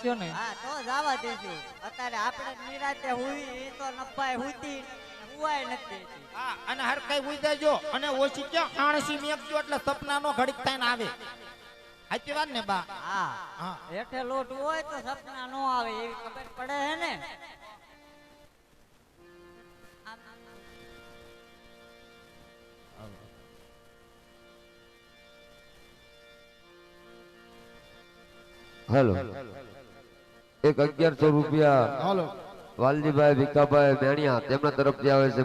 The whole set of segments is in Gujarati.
દેશો ને? હા તો જવા દેજો. અત્યારે આપણે નિરાતે હુઈ એ તો નપાય હુતી હુવાય નથી હા અને હર કઈ હુઈ દેજો અને ઓછી કે આણસી મેકજો એટલે સપનાનો ઘડીક થઈને આવે. સાચી વાત ને બા? હા. હા. હેઠે લોટ હોય તો સપના નો આવે એવી ખબર પડે હે ને? હેલો. એક અગિયારસો રૂપિયા. વાલજીભાઈ ભીખાભાઈ મેણિયા તેમના તરફથી આવે છે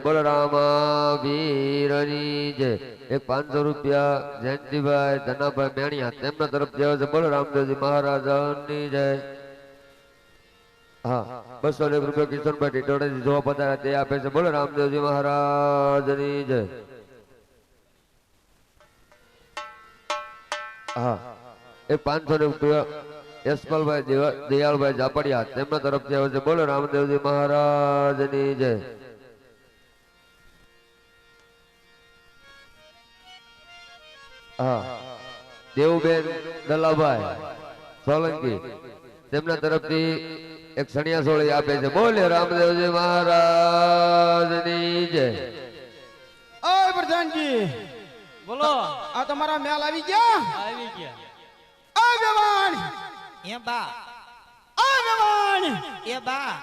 વીરની જય. એક પાંચસો રૂપિયા જયંતિભાઈ ધનાભાઈ મેણિયા તેમના તરફથી આવે છે બળરામદેવજી મહારાજની જય. હા બસો એક રૂપિયા કિશોરભાઈ ટીટોડેથી જોવા પધાર્યા તે આપે છે બળરામદેવજી મહારાજની જય. હા એક પાંચસો રૂપિયા યશપાલભાઈ દેવા- દયાળભાઈ જાપડિયા તેમના તરફથી આવે છે. બોલો રામદેવજી મહારાજની જય. હા. દેવુબેન દલાભાઈ સોલંકી તેમના તરફથી એક સણિયા સોળી આપે છે. બોલે રામદેવજી મહારાજની જય. ઓય પ્રધાનજી. બોલો. આ તમારા મેલ આવી ગયા? આવી ગયા. આ જવાન એ બા. આ જવાન એ બા.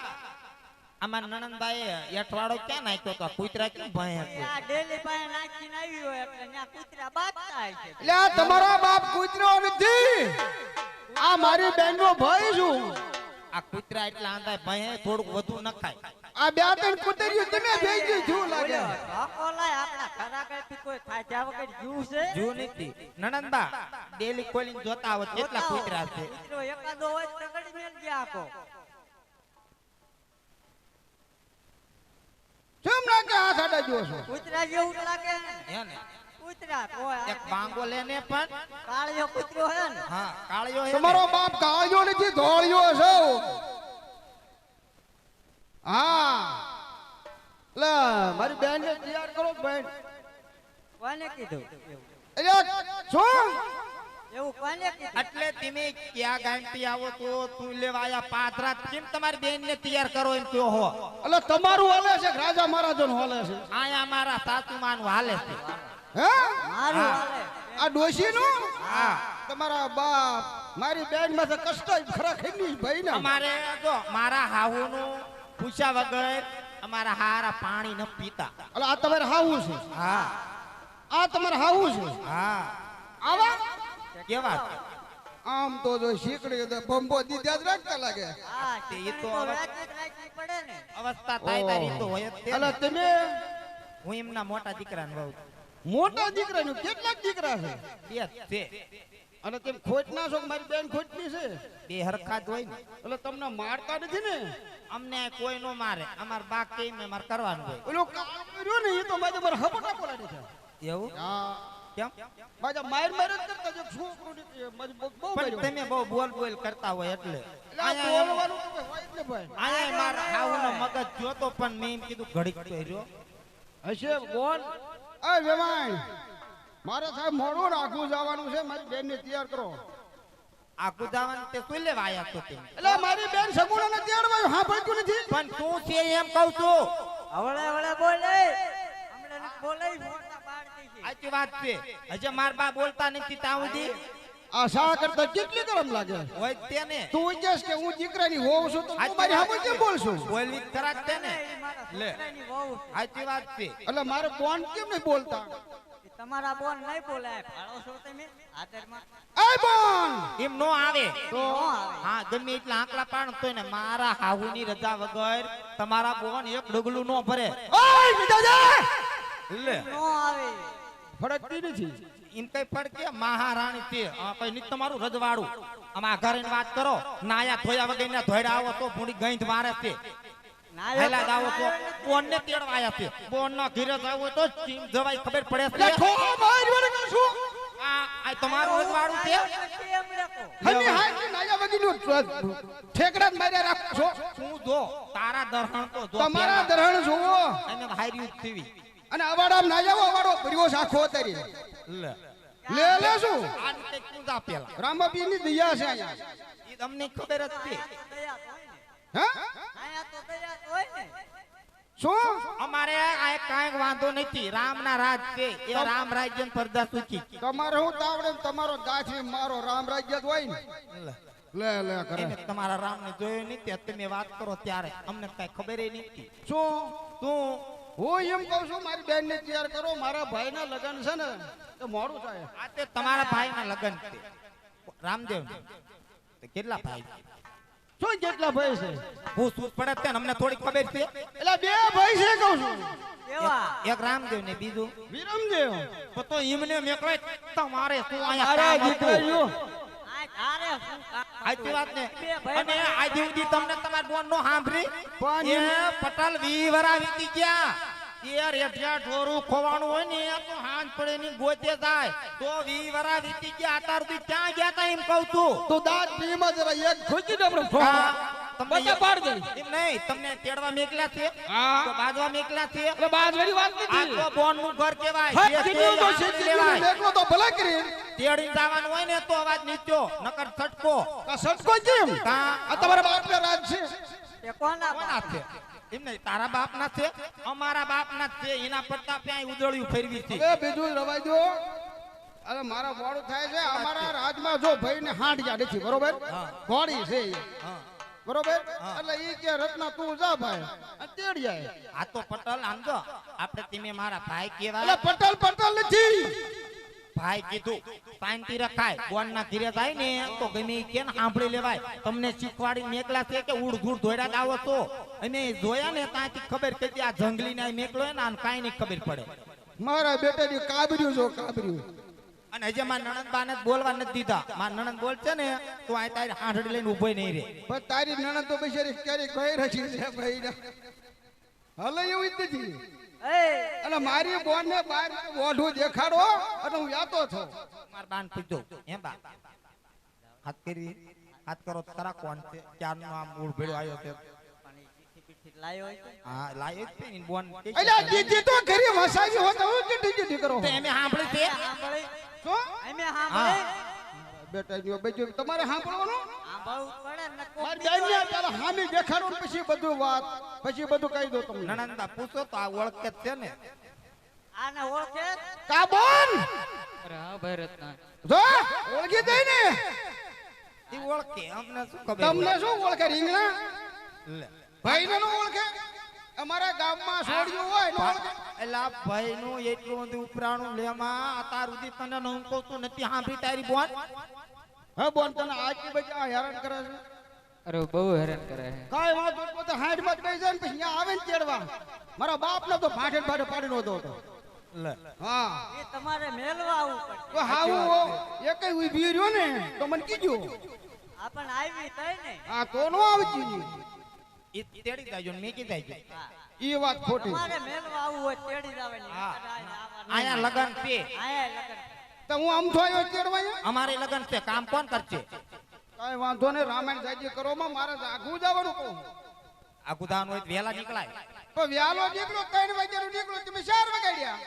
અમાર નણંદબાઈએ એઠવાડો ક્યાં નાખ્યો તો? કૂતરા કેમ ભય એ આ ડેલી પાસે નાખીને આવી હોય એટલે ત્યાં કૂતરા બાજતા હશે. એટલે આ બાપ કૂતરો નથી. આ મારી બેનનો ભાઈ છું. આ કૂતરા એટલા આંધા ભય થોડુંક વધુ નખાય આ બે ત્રણ કૂતરીઓ તમે ભેગી છું લાગે. બોલ્યો, લાય આપણા ખરા કોઈ ખાધા વગર જીવ છે જીવ નથી. નણંદબા ડેલી ખોલીને જોતા આવો કેટલા કૂતરા છે. કૂતરો એકાદો હોય તગડી મેલ ગયા આખો. કેમ લાગે આ સાડા જો છો? કૂતરા જેવું લાગે હે ને. કૂતરા કોઈ એક બાંગો લેને પણ. કાળિયો કૂતરો હે ને. હા કાળિયો હે તમારો બાપ કાળિયો નથી ધોળિયો છે. હા. લે મારી બેન ને તૈયાર કરો બેન. કોને કીધું? એટલે શું એવું કોને એટલે તમે ક્યાં ગાંઠી આવો તો તું લેવા આયા પાથરા કેમ તમારી બેન ને તૈયાર કરો એમ કયો હો? એટલે તમારું હાલે છે રાજા મહારાજો નું હાલે છે? આયા મારા સાસુ માનું હાલે છે. હે? મારું હા. હાલે. આ ડોશી નું હા. તમારા બાપ મારી બેનમાં કષ્ટ ખરા ખેડી ભાઈ ને અમારે જો મારા હાહુનું પૂછ્યા વગર અમારા હારા પાણી ન પીતા. એટલે આ તમારે હાવું છે? હા. આ તમારે હાવું છે? હા. આવા? કેવા? આમ તો જો શીકડી તો બંબો દીધા જ રાખતા લાગે. હા તે તે તો તો પડે ને. અવસ્થા થાય તારી તો હોય જ તે. એટલે તમે? હું એમના મોટા દીકરાને વહુ મોટા દીકરાનું કેટલાક દીકરા છે? બે છે. અને તેમ ખોટ ના છો મારી બેન ખોટની છે? બે હરખા જ હોય ને. એટલે તમને મારતા નથી ને? અમને કોઈ નો મારે. અમાર બા મે માર કરવાનું હોય. ઓલો કામ કર્યો ને એ તો મારે મારે હપટા બોલાડી છે. એવું? હા. કેમ? મારા માર માર જ કરતા જે છોકરો ને મારી બહુ બહુ પણ તમે બહુ બોલ બોલ કરતા હોય એટલે. એટલે આયા બોલવાનું તો હોય જ ને ભાઈ. આયા મારા હાહુનો મગજ જોતો પણ મેં એમ કીધું ઘડીક તો હશે બોલ. આ વેવાણ મારે સાહેબ મોડું રાખવું જવાનું છે મારી બેન ને તૈયાર કરો. આખું કુદાવાનું તે શું લેવા આયા છો તમે? એટલે મારી બેન સગુણા ને તેડવાયું હા ભાઈ નથી. પણ તું છે એમ કહું છું? હવળે હવળે બોલે હમણે નથી બોલે મોટા બાળકી છે સાચી વાત છે. હજે માર બા બોલતા નથી ત્યાં સુધી. આશા કરતા કેટલી ગરમ લાગે? હોય તેને. તું ઈચ્છેસ કે હું દીકરાની હોઉં છું તો તું મારી સામે કેમ બોલશું? બોલી જ ખરા તે ને લે. સાચી વાત છે. એટલે મારે બોન કેમ નહીં બોલતા? તમારા બોન નહીં બોલે. ફાળો છો તમે? આદરમાં એ બોન એમ નો આવે. તો હા ગમે એટલા આંકડા પાડ તો ને મારા હાહુની રજા વગર તમારા બોન એક ડગલું નો ભરે. ઓય મિજાજા લે. નો આવે. ફરકતી નથી. એમ કઈ પડકે મહારાણી તે. આ કઈ નહીં તમારું રજવાડું. આમાં ઘરે વાત કરો. નાયા ધોયા વગર ના ધોયડા આવો તો ભૂંડી ગઈંધ મારે તે. ના દાવો તો બોન ને તેડવા આયા છે બોન ના ઘીરે જાવ તો ચીમ જવાય ખબર પડે છે? ઠો માર વડે કર છું. આ આ તમારું રજવાડું છે હની હાજી નાયા વગીનું ઠેકડા માર્યા રાખો છો. તું તારા દરહણ તો તમારા. દરહણ જોવો. એને હાર્યું જ થવી અને અવાડામ ના જાવો અવાડો ભર્યો સાખો તારી લે. લે લે શું? આ તું પેલા. ની દયા છે અહીંયા. ઈ તમને ખબર જ છે. હે? આયા તો દયા હોય ને. શું? અમારે આ કાંઈક વાંધો નથી. રામના રાજ છે. એ રામ રાજ્ય પરદા સૂચી. તમારે હું તાવડે તમારો ગાંઠી મારો રામ રાજ્ય જ હોય ને. લે. લે કરે. તમારા રામને જોયો નહીં તમે વાત કરો ત્યારે. અમને કઈ ખબર નથી. શું? તું હું એમ કહું છું મારી બેન ને તૈયાર કરો મારા ભાઈ ના લગ્ન છે ને તો મોડું થાય. આ તે તમારા ભાઈના લગ્ન રામદેવ કેટલા ભાઈ શું કેટલા ભાઈ છે? હું શું પડે ને અમને થોડીક ખબર છે. એટલે બે ભાઈ છે કહું છું. એક રામદેવ ને બીજું. વિરમદેવ તો તો એમને મેકલે તમારે શું અહીંયા કામ હતું? દીકરીઓ આ તારે શું કામ આજી વાત ને અને આજે સુધી તમને તમાર બોન નો સાંભળી? પણ એ પટલ વીવરા વીતી ગયા. એ રેઠિયા ઢોરું ખોવાનું હોય ને એ તો હાંજ પડે ની ગોતે જાય. તો વીવરા વીતી ગયા અત્યાર સુધી ક્યાં ગયા તા એમ કહું છું. તો દાંત પીમાં જરા એક ખોચી દે આપણે તમને પાડ દે. એમ નહીં તમને તેડવા મેકલ્યા છે? હા. તો બાજવા મેકલ્યા છે? એટલે બાજવાળી વાત આ તો બોનનું ઘર કહેવાય. તો લેવાય. મેકલો તો ભલે કરી. તેડીને જવાનું હોય ને તો અવાજ નીચો નકર છટકો. આ સટકો કેમ? આ તમારા બાપને રાજ છે. એ કોના કોના છે? એમ નહીં તારા બાપ ના છે? અમારા બાપ ના છે. એના પડતા ક્યાંય ઉજળ્યું ફેરવી છે? હવે બીજું રવાઈ દો. અરે મારા મોડું થાય છે. અમારા રાજમાં જો ભાઈ ને હાંડ જા નથી બરોબર? હા. ઘોડી છે બરોબર? એટલે ઈ કે રત્ના તું જા ભાઈ. તેડી તેડ જાય આ તો પટલ આમ જો. આપણે તમે મારા ભાઈ એટલે કેવા પટલ પટલ નથી. ભાઈ કીધું શાંતિ રખાય બોન ના ધીરે થાય ને તો ગમે કેન સાંભળી લેવાય. તમને શીખવાડી મેકલા છે કે ઉડઘૂડ ધોયડા આવો તો અમે જોયા ને ત્યાંથી ખબર કે આ જંગલી ના મેકલો ને આને કાંઈ નહીં ખબર પડે. મારા બેટાની કાબર્યું જો કાબર્યું અને હજી મારા નણંદ બાને બોલવા નથી દીધા. મારા નણંદ બોલ છે ને તો આ તારી હાંડડી લઈને ઊભો નહીં રે. પણ તારી નણંદ તો બિચારી ક્યારે ગઈ રહી છે ભાઈ. હલે એવું જ નથી. અને મારી બોન ને બાર ઓઢું દેખાડો અને હું યાતો છો. માર બાન પૂછજો. હે બા. હાથ કરી. હાથ કરો તારા કોણ છે? ક્યારનો આમ મૂળ ભેળો આવ્યો છે? તો હા લાયો જ છે ને બોન. કે છે. એટલે દીદી તો ઘરે વસાવી હોત હું ચીટી ચીટી કરો તો એમે સાંભળી છે? બેટા બીજું તમારે સાંભળવાનું? હામી દેખાડો પછી બધું વાત પછી બધું કહી દો તમને. નણંદા પૂછો તો આ ઓળખે જ છે ને? આને ઓળખે? કા અરે હા ભાઈ રત્ના જો ઓળખી દઈ ને? એ ઓળખે અમને શું ખબર તમને શું ઓળખે રીંગણા? લે. ભાઈ ને ઓળખે? અમારા ગામમાં છોડ્યું હોય ને ઓળખે? એલા ભાઈ નું એટલું બધું ઉપરાણું લેમાં અત્યાર સુધી તને ન હું કહું નથી સાંભળી તારી બોન? હે બોન તને આજ કે બજા હેરાન કરે છે? અરે બહુ હેરાન કરે છે. કાંઈ વાંધો નહીં, તો હાઈટમાં જ બેસી જાય ને પછી અહીંયા આવે ને ચેડવા મારા બાપ ને તો ભાઠે ભાઠે પાડી નહોતો હતો. લે. હા. એ તમારે મેલવા આવું પડે. તો હાવું એકે ઊભી રહ્યો ને? તો મને કીધું આપણને આવી તઈ ને. આ તો નો આવતી એ તેડી જાજો ને મેકી જાજો ઈ વાત ખોટી. તમારે મેલવા આવું હોય તેડી જવાની. આયા લગન છે. લગન. તો હું આમ થોયો આવ્યો? અમારે લગન છે. કામ કોણ કરશે? કાંઈ વાંધો ને રામાયણ જાજી કરો માં. મારે આગું જવાનું કહું. આગું દાન હોય વેલા નીકળાય. તો વ્યાલો નીકળો 3 વાગે નીકળો. તમે 4 વાગ્યા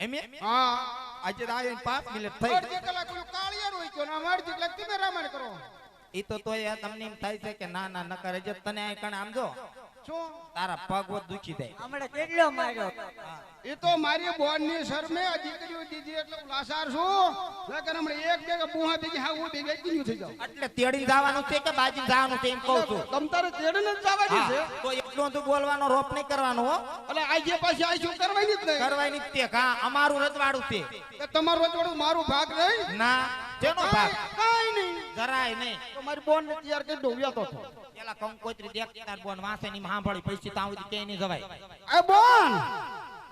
એમે હા. આજે દાયન આવીને પાંચ મિનિટ થઈ અડધી કલાક પેલું કાળિયારું હોય ગયું ને અડધી કલાક તમે રામાયણ કરો. એ તો તોય તમને એમ થાય છે કે ના ના ન કરે જે તને આ કણ આમ જો. શું? તારા પગ વધ દુખી જાય. હમણે કેટલો માર્યો? એ તો મારી બોનની શરમે આ દીકરીઓ દીધી એટલે લાસાર છું. લગન હમણે એક બે બુહા બીજી હા હું બે ગઈ થઈ જાવ. એટલે તેડી જવાનું છે કે બાજી જવાનું છે એમ કહું છું? તમ તારે તેડીને જ જવાની છે? તો એટલો તો બોલવાનો રોપ નહીં કરવાનો હો. એટલે આજે પાછી આ શું કરવાની જ નહીં? કરવાની જ તે કા અમારું રજવાડું છે. તમારું રજવાડું મારું ભાગ નહીં? ના. જેનો ભાગ. કઈ નહીં. જરાય નહીં. તો મારી બોન ને તૈયાર કરી દઉં તો તો પેલા કંકોત્રી દેખ તાર બોન વાસે ની સાંભળી પૈસી તાવ ક્યાંય નહીં જવાય. એ બોન!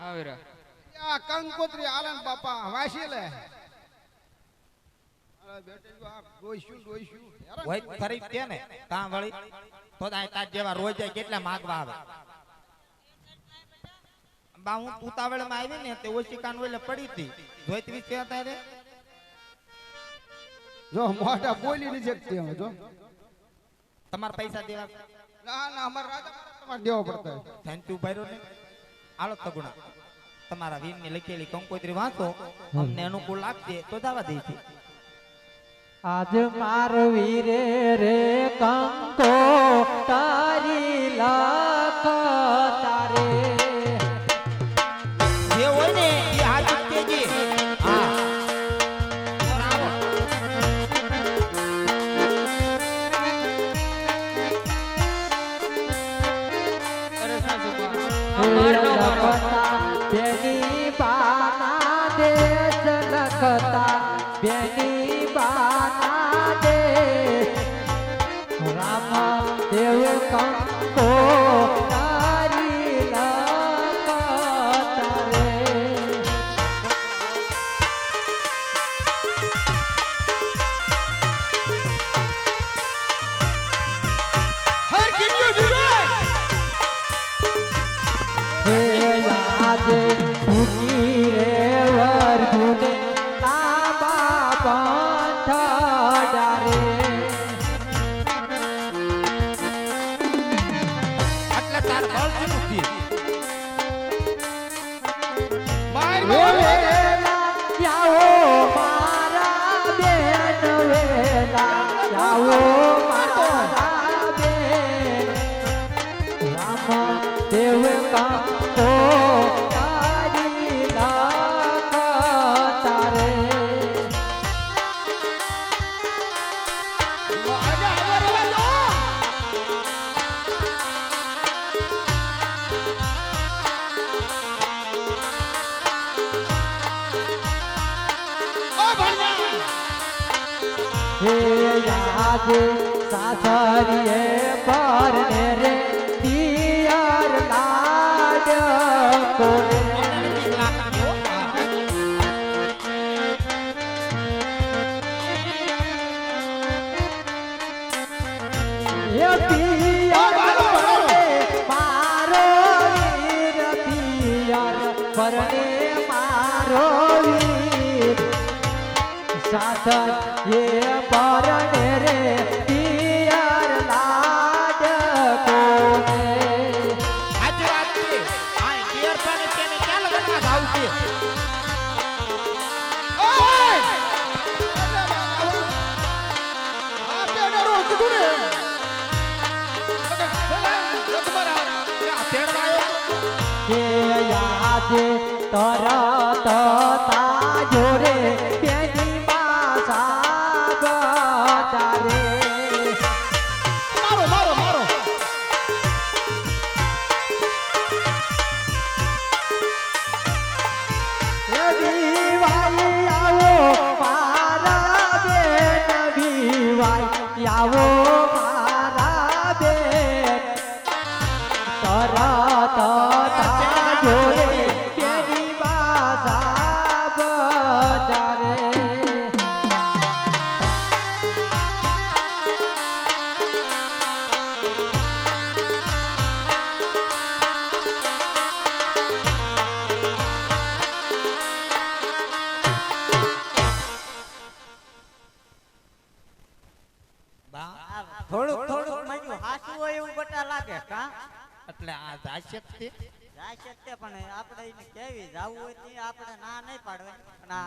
આવેરા આ કંકોત્રી આલન બાપા વાસી લે. કાં કેટલા માગવા આવે? બા હું ઉતાવળમાં આવી ને તે ઓછી કાન ઓલે પડી હતી. ધોઈતવી અત્યારે? જો મોઢા બોલી નહીં શકતી હવે જો. તમારા પૈસા દેવા. ના ના અમાર રાજા તમારે દેવો પડતો થેન્ક યુ ભાઈરો ને? આલો તગુણા. તમારા વીરની લખેલી કંકોત્રી વાંચો અમને અનુકૂળ લાગશે તો દાવા દેજે. છે આજ માર વીરે રે કંકો તારી લખ યાદે હે યાદ સાસરીએ પરને રે પિયર લાડ કોને? પરને મારો સાધન એ પરને રે પિયર લાડ કોને આજે વાત છે આ તેને ક્યાં લગનમાં છે કે યાદે તરત તાજો રે થોડુંક થોડુંક માન્યું. હાસું હોય એવું બટા લાગે કા? એટલે આ જાશે છે. તે છે પણ આપણે એને કેવી? જાવું હોય તે આપણે ના નહીં પાડવે. આ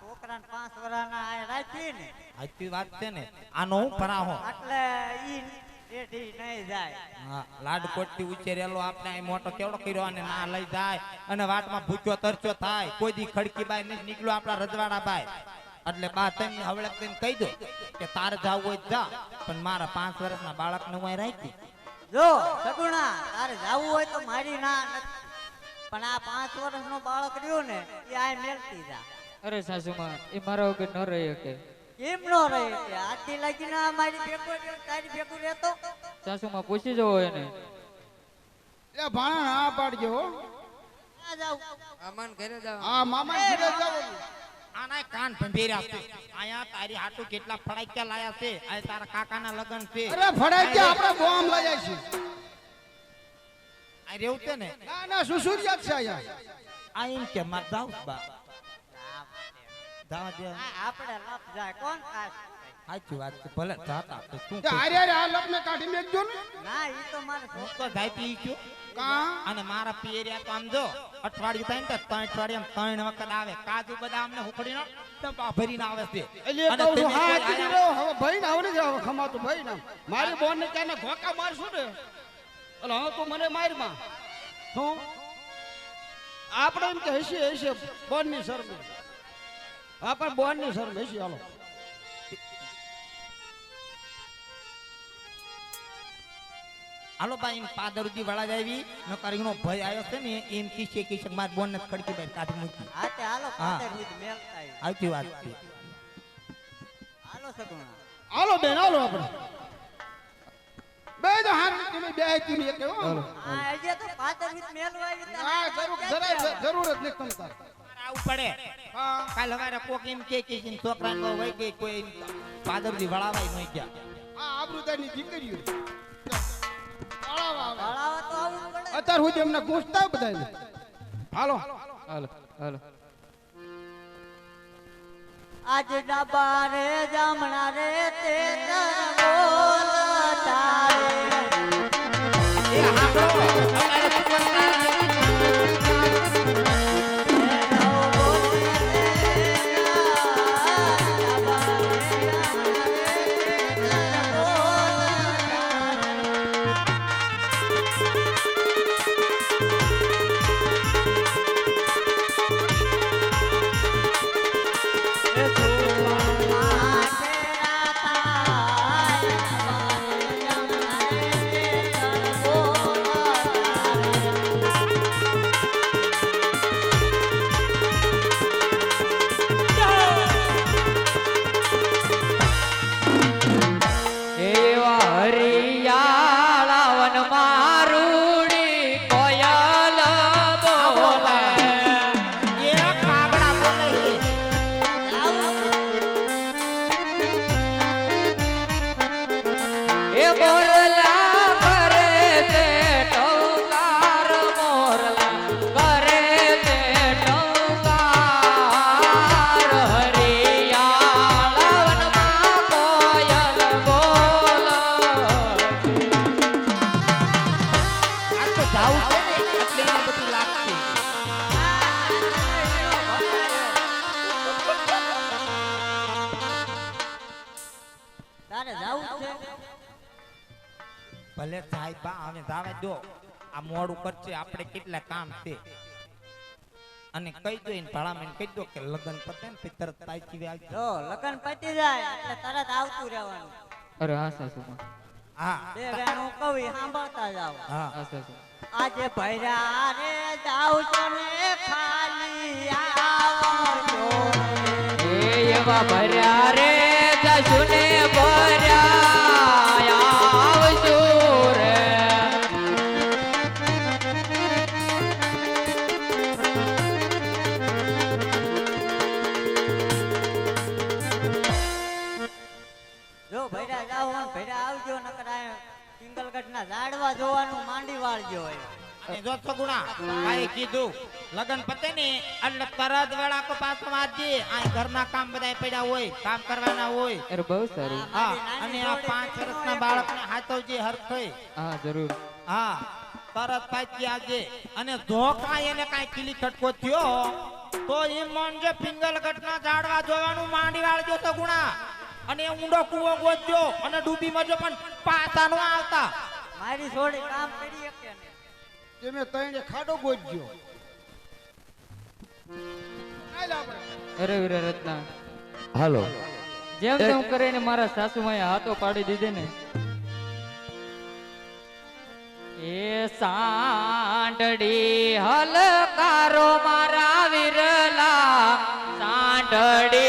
છોકરાને પાંચ વર્ષના આ રાખી ને. સાચી વાત છે ને. આનો હું પરાહો. એટલે ઈ રેઠી નહીં જાય. હા લાડકોટથી ઉછેરેલો આપણે મોટો કેવડો કર્યો અને ના લઈ જાય. અને વાટમાં ભૂખ્યો તરચો થાય. કોઈ દી ખડકી બાય નહીં નીકળ્યો આપણા રજવાડા બાય એટલે બા તને હવળે તને કહી દો કે તારે જાવું હોય જા. પણ મારા પાંચ વર્ષના બાળકને હું રાખી જો સગુણા તારે જાવું હોય તો મારી ના પણ આ પાંચ વર્ષનો બાળક રહ્યો ને એ આ મેલતી જા. અરે સાસુમાં એ મારા વગર ન રહી શકે. કેમ ન રહે કે આથી લાગીને ના મારી ભેગો તારી ભેગો રહેતો? સાસુમાં પૂછી જવો એને. એ ભાણા ના પાડજો હો. આ જાવ આમાન ઘરે જાવ આ મામા ઘરે જાવ આના કાન ભંભેર્યા છે. આયા તારી હાટુ કેટલા ફડાક્યા લાયા છે. આ તારા કાકાના લગન છે. અરે ફડાઈ આપણે બોમ લઈ છે. આ રેવું છે ને? ના ના સુસુરિયા છે આયા. આ એમ કે માર જાવ બા. જાવા દે આપણે લપ જાય. કોણ સાચી વાત છે ભલે જાતા તો શું તે હારે હારે આ લપને કાઢી મેકજો ને. ના ઈ તો મારે હું તો જાતી ઈ છું. કા? અને મારા પિયરિયા તો આમ જો અઠવાડિયું થાય ને તો ત્રણ અઠવાડિયામાં ત્રણ વખત આવે. કાજુ બદામ ને હુકડીનો ડબ્બા ભરીને આવે છે. એટલે કહું છું હા કોઈ કીધી હવે ભાઈ ને હવે નથી ખમાતું ભાઈ ને મારી બોન ને ત્યાં ઘોકા મારશું ને? એટલે હવે તું મને મારમાં. શું? આપણે એમ કે હશે હશે બોનની શરમે. હા પણ બોનની સર બેસી હાલો. હાલો ભાઈ એમ પાદરજી વાળા જ આવી નકર એનો ભય આવ્યો છે ને એમ કે મારી બોન ને ખડકી ભાઈ કાઢી મૂકી. હા તે હાલો હા. પાદર સુધી મેલતા. સાચી વાત છે. હાલો સગુણા. હાલો બેન હાલો આપણે. બે તો હાર તમે બે તમે એક હો. હા હજી તો પાદર સુધી મેલવા આવી હા જરૂર જરૂર જ નહીં તમ તાર આવું પડે. કાલ હવારે કોક એમ કે કે છોકરા નો વહી ગઈ કોઈ પાદરજી વળાવાય નહીં ગયા આ આબરૂદારની દીકરીઓ. તળાવ આવે. તો આવવું પડે. અત્યાર સુધી એમને પૂછતા બધાને હાલો. હાલો હાલો. આજ ડાબા રે જામણા રે તે બા હવે જાવે દો. આ મોડું કરશે આપણે કેટલા કામ છે. અને કહી દો એને ભલામણ કહી દો કે લગ્ન પતે ને પછી તરત તાકી આવી જો લગન પતી જાય એટલે તરત આવતું રહેવાનું. અરે હા સાસુ હા. બે ગાણું કવિ સાંભળતા જાવ હા. હા સાસુ આજે ભૈરા રે જાવ છો ને ખાલી આવજો એ એવા જો સગુણા કાંઈ કીધું લગન પતે ને એટલે તરત વેળા કો પાછો વાજી આ ઘરના કામ બધા પડ્યા હોય કામ કરવાના હોય. અરે બહુ સારું. હા અને આ પાંચ વર્ષના બાળકને હાથવજે હરખઈ. હા જરૂર. હા તરત પાછી આજે અને ધોકા એને કાંઈ ખીલી ખટકો થયો તો એ એમ માનજે પિંગલગઢના ઝાડવા જોવાનું માંડી વાળજો ગુણા. અને ઊંડો કૂવો ગોતજો અને ડૂબી મજો પણ પાતા નો આવતા. મારી છોડી કામ કરી શકે એ તઈને ખાડો ગોજ્યો. હાલો જેમ તેમ કરીને મારા સાસુમાએ હાથો પાડી દીધે ને. એ સાંડડી હલકારો મારા વિરલા. સાંડડી